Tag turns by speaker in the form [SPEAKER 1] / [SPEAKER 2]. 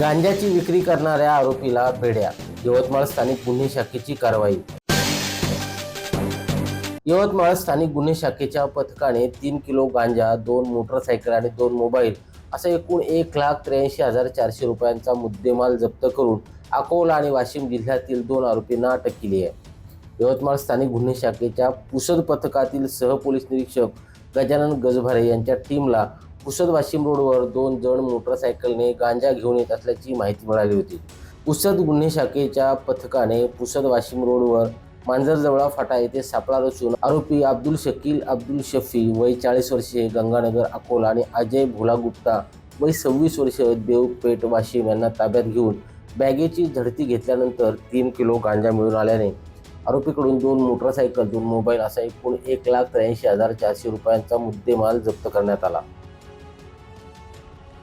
[SPEAKER 1] गांजाची विक्री करणाऱ्या आरोपीला बेड्या यवतमाळ स्थानिक गुन्हे शाखेची कारवाई. यवतमाळ स्थानिक गुन्हे शाखेच्या पथकाने तीन किलो गांजा दोन मोटरसायकल आणि दोन मोबाईल असा एकूण एक लाख त्र्याऐंशी हजार चारशे रुपयांचा मुद्देमाल जप्त करून अकोला आणि वाशिम जिल्ह्यातील दोन आरोपींना अटक केली आहे. यवतमाळ स्थानिक गुन्हे शाखेच्या पुसद पथकातील सहपोलीस निरीक्षक गजानन गजभारे यांच्या टीमला पुसद वाशिम रोडवर दोन जण मोटरसायकलने गांजा घेऊन येत असल्याची माहिती मिळाली होती. पुसद गुन्हे शाखेच्या पथकाने पुसद वाशिम रोडवर मांजरजवळा फाटा येथे सापळा रचून आरोपी अब्दुल शकील अब्दुल शफी वय चाळीस वर्षे गंगानगर अकोला आणि अजय भोला गुप्ता वय सव्वीस वर्ष देवपेठ वाशिम यांना ताब्यात घेऊन बॅगेची झडती घेतल्यानंतर तीन किलो गांजा मिळून आल्याने आरोपीकडून दोन मोटरसायकल दोन मोबाईल असा एकूण एक लाख त्र्याऐंशी हजार चारशे रुपयांचा मुद्देमाल जप्त करण्यात आला.